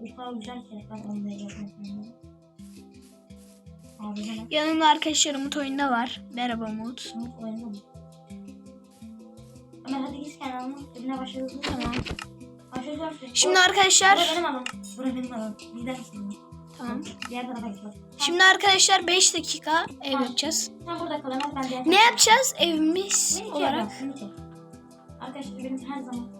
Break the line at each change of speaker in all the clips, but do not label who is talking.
Güzel yapmasın.
Yanımda arkadaşlar Umut oyunda var. Merhaba Umut.
sınıf oynayalım. Ömer hadi git kenarına. Evine başladınız mı?
Tamam.
Başlayacağım.
Şimdi arkadaşlar
Bura benim alanım. Bura benim alanım. Gider misin?
tamam.
Diğer tarafa bak.
Şimdi arkadaşlar 5 dakika ev yapacağız.
Sen burada kal ben diğer
Ne yapacağız evimiz olarak?
Arkadaşlar benim her zaman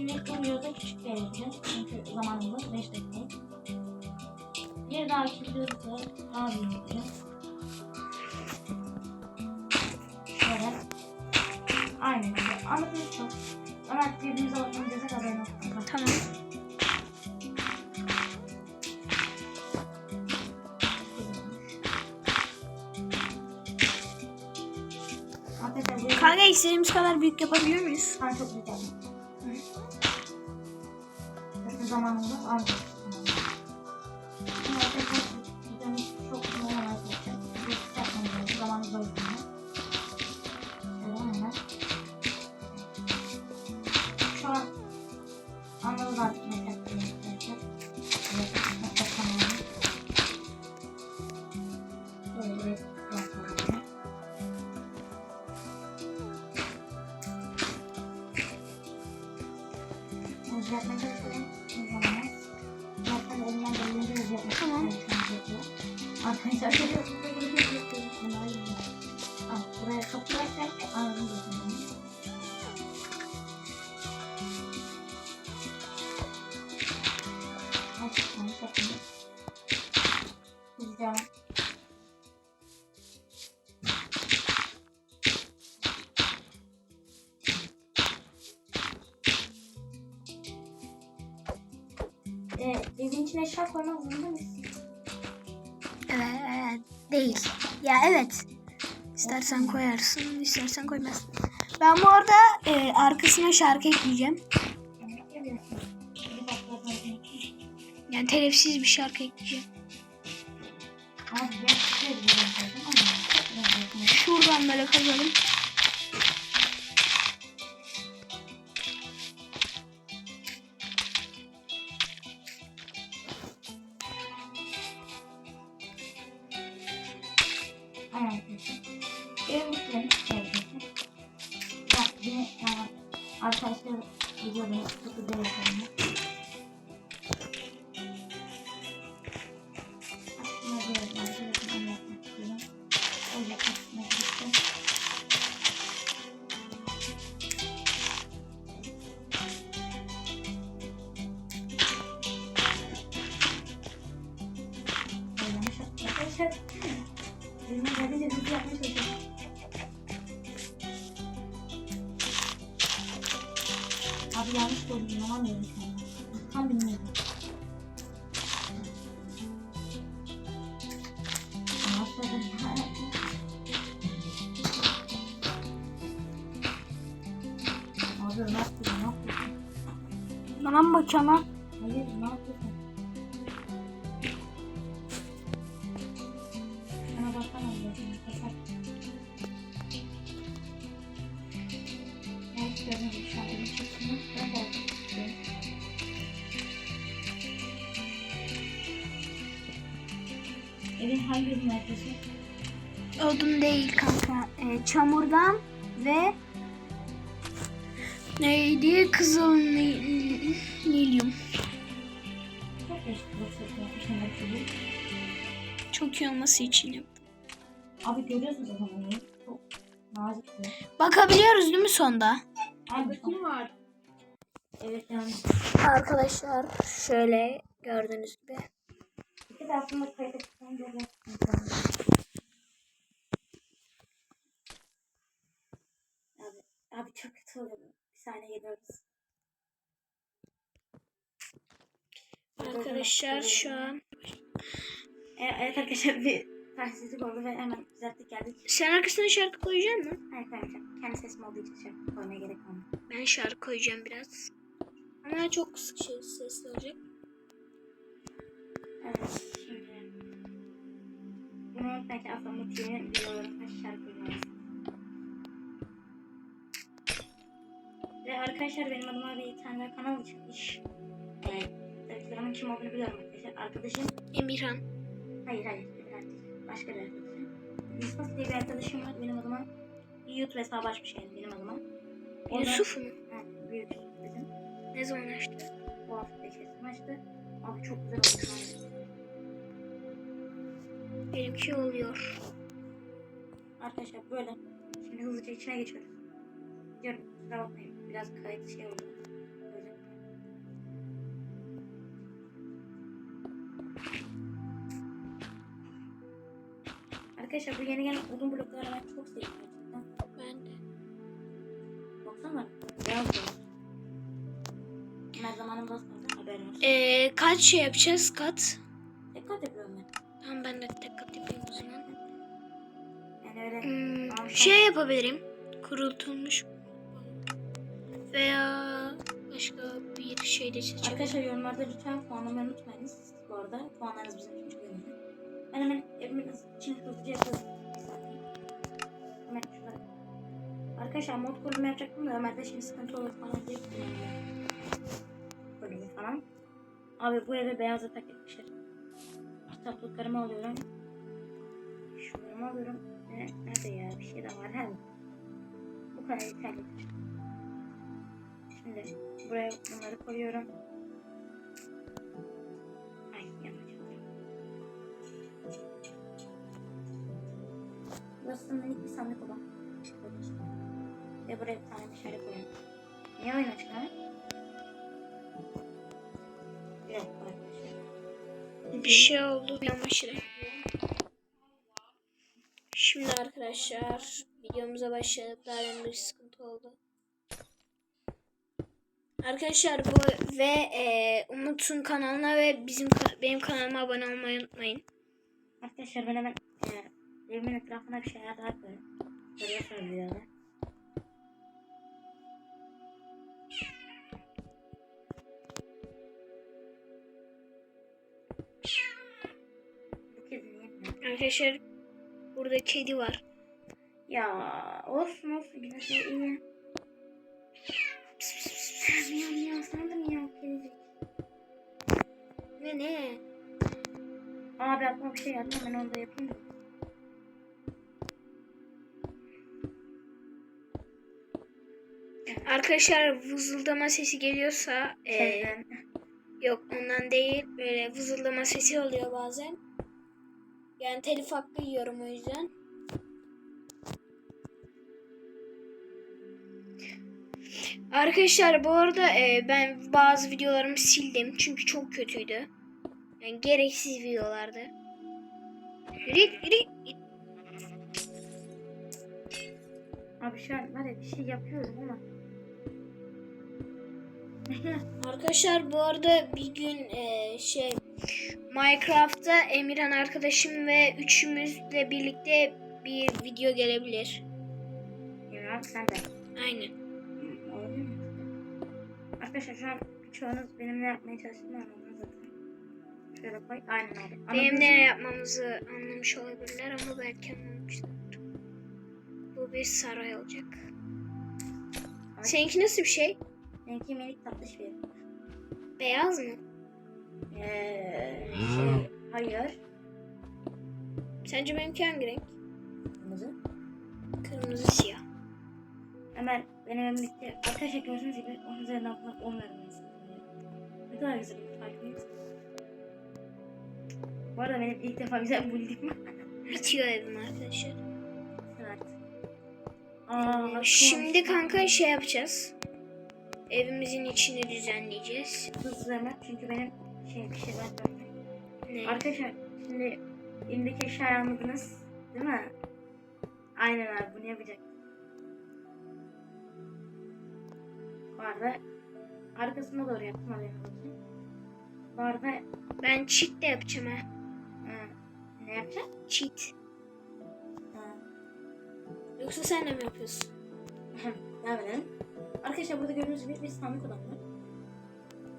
Şimdi bu videoda küçük yapacağız. Çünkü zamanımız 5 dakika. Bir dahaki videoda daha büyük yapacağız. Şöyle. Aynen. Anlatıyoruz çok. Ömer birbirimize bakmamıza olsun. Bak.
Tamam. Kanka istediğimiz kadar büyük yapabiliyor muyuz?
Ben çok güzel. Bakın zamanında aldım. Hızlıca. Ee, evin içine eşya koymak zorunda mısın?
Evet. Değil. Ya evet. İstersen koyarsın, istersen koymazsın. Ben bu arada e, arkasına şarkı ekleyeceğim. Yani telifsiz bir şarkı ekleyeceğim. Şuradan böyle kazalım.
Tam bilmiyorum.
Bana mı bakıyorsun lan?
Hangi ürünü yapıyorsun?
Odun değil kanka. E, çamurdan ve neydi? Kızıl ni- lilyum.
Çok
iyi olması için yaptım.
Abi görüyorsun zaten onu. Çok nazik bir.
Bakabiliyoruz değil mi sonda?
Abi kim var? Evet yani.
Arkadaşlar şöyle gördüğünüz gibi.
İki de aslında ettikten görüyorsun. Abi, abi çok kötü oluyor. Bir saniye geliyoruz.
Arkadaşlar şu an.
Evet, evet arkadaşlar bir tersizlik oldu ve hemen düzelttik geldik.
Sen arkasına şarkı koyacak mısın?
Hayır koymayacağım. Kendi sesim olduğu için şarkı koymaya gerek kalmadı.
Ben şarkı koyacağım biraz. Ama çok kısık şey sesli olacak.
Evet şimdi. Bunu belki aslında şarkı koymalısın. arkadaşlar benim adıma bir tane kanal açılmış. Ee, Telefonun kim olduğunu biliyorum arkadaşlar. Arkadaşım
Emirhan.
Hayır hayır. Başka bir arkadaşım. Yusuf diye bir arkadaşım var benim adıma. Bir YouTube hesabı açmış yani benim adıma. Oradan-
Yusuf mu?
Ha, büyük bizim.
Ne zaman açtı?
Bu hafta içerisinde açtı. Abi çok güzel olmuş.
Benimki oluyor.
Arkadaşlar böyle. Şimdi hızlıca içine geçiyoruz. Diyorum kusura bakmayın. Biraz kayıt şey oldu. Arkadaşlar bu yeni gelen uzun blokları ben çok seviyorum gerçekten.
Ben de.
Baksana. Beyaz beyaz. Ben zamanımda asla haberim olsun.
Ee, kaç şey yapacağız? Kat. Şey yapabilirim. Kurutulmuş veya başka bir şey de seçebilirim.
Arkadaşlar yorumlarda lütfen puanlamayı unutmayınız. Bu arada puanlarınız bizim için çok önemli. Ben hemen evimin için hızlıca saniye. Hemen şurada. Arkadaşlar mod korumu yapacaktım da Ömer'de şimdi sıkıntı olur falan diye. Korumu falan. Abi bu eve beyaz yatak etmişler. Kitaplıklarımı alıyorum. Şunlarımı alıyorum. Ne, nerede ya? Bir şey de var. He. Bu kadar yeterlidir. Şimdi buraya bunları koyuyorum. Ay oldu. Burası minik bir sandık olan. Ve buraya bir tane dışarı koyuyorum. Niye oyun açık ha? Bir dakika arkadaşlar.
Bir şey oldu. Yan arkadaşlar videomuza başladık. Daha bir sıkıntı oldu. Arkadaşlar bu ve e, Umut'un kanalına ve bizim benim kanalıma abone olmayı unutmayın.
Arkadaşlar ben hemen e, evimin etrafına bir şeyler daha koyuyorum. Görüyorsunuz videoda.
Arkadaşlar burada kedi var.
Ya olsun olsun yine şey iyi. Miyav miyav sana da miyav gelecek.
Ne ne?
Abi aklıma bir şey geldi hemen onu da yapayım da.
Arkadaşlar vızıldama sesi geliyorsa e, yok ondan değil böyle vızıldama sesi oluyor bazen. Yani telif hakkı yiyorum o yüzden. Arkadaşlar bu arada e, ben bazı videolarımı sildim çünkü çok kötüydü. Yani gereksiz videolardı. Yürü yürü.
Abi şu an var ya bir şey yapıyorum ama.
Arkadaşlar bu arada bir gün e, şey Minecraft'ta Emirhan arkadaşım ve üçümüzle birlikte bir video gelebilir.
ya sen de.
Aynen.
Arkadaşlar şu an çoğunuz benim ne yapmaya çalıştığımı anladınız zaten. Şöyle koy. Aynen abi. Ama
Benim
hızlı-
ne yapmamızı anlamış olabilirler ama belki anlamamışlar. Bu bir saray olacak.
Evet.
Seninki nasıl bir şey?
Benimki minik tatlış bir.
Beyaz mı?
Eee şey, hayır.
Sence benimki hangi renk?
Kırmızı.
Kırmızı siyah.
Hemen benim evim bitti. Arkadaşlar gördüğünüz gibi onun üzerine altına 10 verdim mesela. Ne kadar güzel bir farkındayım. Bu arada benim ilk defa güzel buldum.
Bitiyor evim arkadaşlar.
evet. Aa, bak,
Şimdi kanka şey yapacağız. Evimizin içini düzenleyeceğiz.
Hızlı hemen çünkü benim şey bir şeyler var.
Ne?
Arkadaşlar şimdi elimdeki eşyayı anladınız değil mi? Aynen abi bunu yapacak. Bu arada arkasına doğru yaptım haberin olsun. Bu arada
Ben cheat de yapacağım ha.
ha, ne yapacağım?
Cheat.
Ha,
Yoksa sen de mi yapıyorsun?
ne yapalım? Arkadaşlar burada gördüğünüz gibi bir sandık odam var.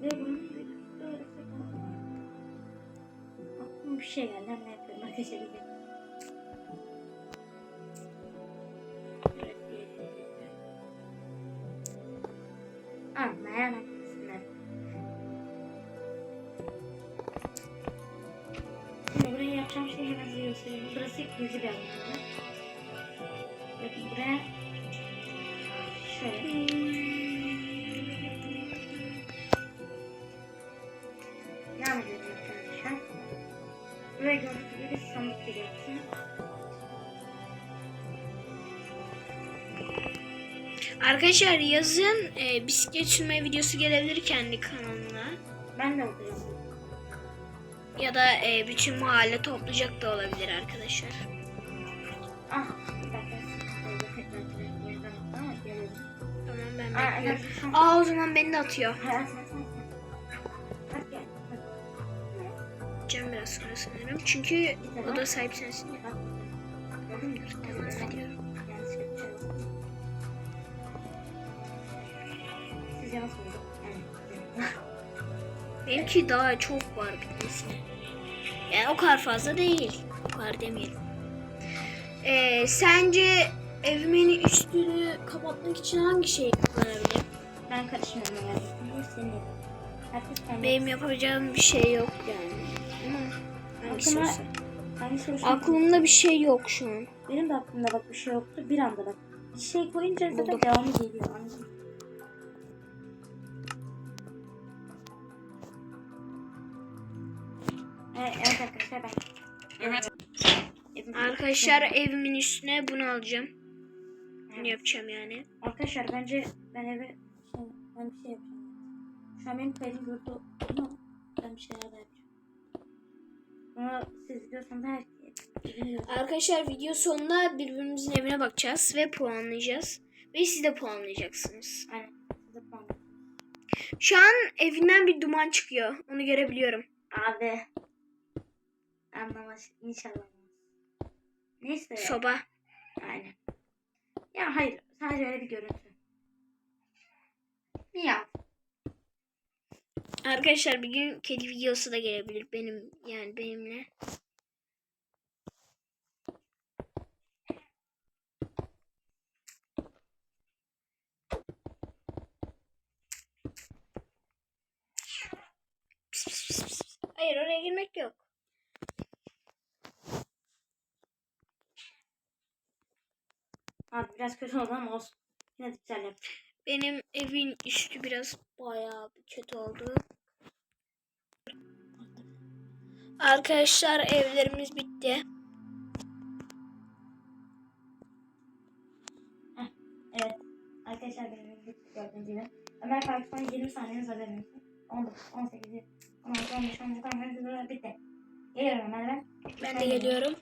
Ve bunun böyle bir şey geldi hemen yapıyorum arkadaşlar. Ayağına gitsinler. Şimdi buraya yapacağım şeyi hemen size göstereyim. Burası gizli bir alan. Bakın buraya şöyle. Arkadaşlar
yazın e, bisiklet sürme videosu gelebilir kendi kanalına.
Ben de okuyacağım.
Ya da e, bütün mahalle toplayacak da olabilir arkadaşlar.
Ah, bir dakika.
Tamam ben
Aa,
bekliyorum. o zaman beni de atıyor. Cem biraz sonra sanırım. Çünkü o da sahip sensin. ya.
Bak. Yanlış oldu.
Benimki daha çok var bitmesine. Yani o kadar fazla değil. O kadar demeyelim. Ee, sence evimin üstünü kapatmak için hangi şey kullanabilirim?
Ben karışmıyorum kendi.
Benim yapacağım bir şey yok yani. Ama hangisi
Aklıma-
olsa.
Hangisi hoşuna
Aklımda bir şey yok şu an.
Benim de aklımda bak bir şey yoktu. Bir anda bak. Bir şey koyunca zaten
Buldum.
devamı geliyor. Anladın mı? Evet, arkadaşlar ben. Evet. Evim-
Arkadaşlar evimin üstüne bunu alacağım. Bunu
Evet.
yapacağım yani.
Arkadaşlar bence ben eve şey, ben bir şey yapacağım. Şu an benim kaydım gördü ama ben bir şeyler daha yapacağım. Bunu siz video sonunda her
Arkadaşlar video sonunda birbirimizin evine bakacağız ve puanlayacağız. Ve siz de puanlayacaksınız.
Aynen. Siz de puan.
Şu an evinden bir duman çıkıyor. Onu görebiliyorum.
Abi. Anlamaz. İnşallah. Neyse.
Soba.
Yani. Ya hayır. Sadece öyle bir görüntü. Ya.
Arkadaşlar bir gün kedi videosu da gelebilir benim yani benimle.
Biraz kötü oldu ama olsun. Yine de güzel.
Benim evin üstü biraz bayağı kötü oldu. Arkadaşlar evlerimiz bitti.
Evet. Arkadaşlar benim evim bitti gördüğünüz gibi. Ömer Faruk son 20 saniyeniz haberiniz olsun. 19, 18, 16, 15, 16, 15, 16, bitti. Geliyorum Ömer ben.
Ben de geliyorum.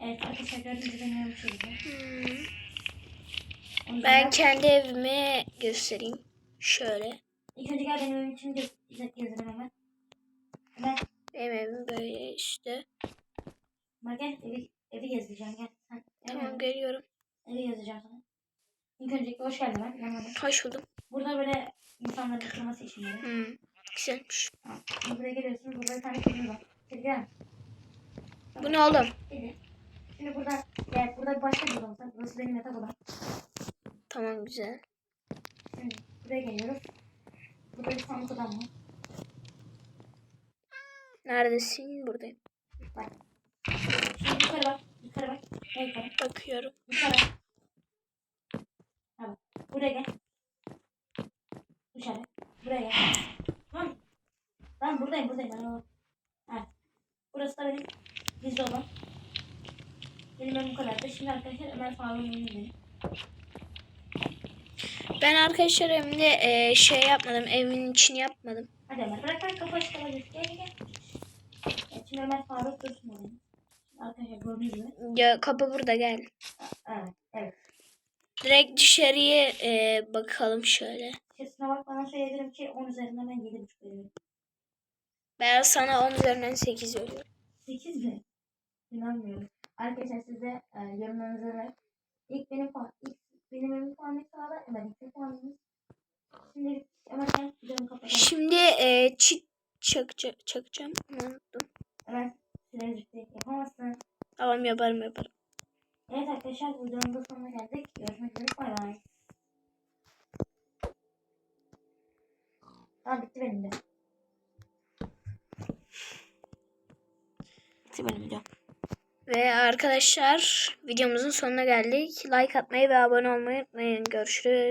Evet arkadaşlar gördüğünüz gibi evim şöyle.
Hmm. Ben kendi evimi göstereyim. Şöyle.
İlk önce gel benim evim için gez, gez, gezelim hemen. Ömer,
Benim evim böyle işte.
Ömer gel evi, evi gezdireceğim gel. Sen,
Tamam
Ömer,
geliyorum.
Evi gezdireceğim sana. İlk öncelikle hoş geldin ben. Gel.
Hoş buldum.
Burada böyle insanların oturması için böyle.
Hmm. Güzelmiş.
Şimdi buraya geliyorsunuz. Burada bir tane kedimiz var. Gel.
Bu ne oğlum?
Şimdi burada, gel burada başka bir odam var. Burası benim yatak odam.
Tamam güzel.
Şimdi buraya geliyoruz. Bir sandık odam var.
Neredesin? Buradayım.
Bak. Şimdi yukarı bak. Yukarı bak. Gel yukarı.
Bakıyorum.
Yukarı. Bak. Buraya gel. Dışarı. Buraya gel. Tamam. Ben buradayım buradayım. Ben Evet. Burası da benim gizli odam. Benim evim bu kadardı. Şimdi arkadaşlar Ömer Faruk'un evine gidelim.
Ben arkadaşlar evimde e, şey yapmadım. Evimin içini yapmadım.
Hadi Ömer bırak ben kapı açık. Gel gel. Evet, şimdi Ömer Faruk dursun orada. Şimdi Arkadaşlar gördüğünüz gibi.
Ya kapı burada gel.
Evet. Evet.
Direkt dışarıya e, bakalım şöyle.
İçerisine bakmadan söyleyebilirim ki 10 üzerinden ben 7.5 veriyorum.
Ben sana 10 üzerinden 8 veriyorum.
8 mi? İnanmıyorum. Arkadaşlar siz de e, yorumlarınızı. İlk benim ilk benim evim puanımız. Şimdi.
Şimdi e, çit çakacağım. Onu Unuttum.
Ömer süreniz bitti. Yapamazsın.
Tamam yaparım yaparım.
Evet arkadaşlar bu videonun sonuna geldik. Görüşmek üzere. Bay bay. Tamam bitti benim de. Bitti benim videom.
Ve arkadaşlar videomuzun sonuna geldik. Like atmayı ve abone olmayı unutmayın. Görüşürüz.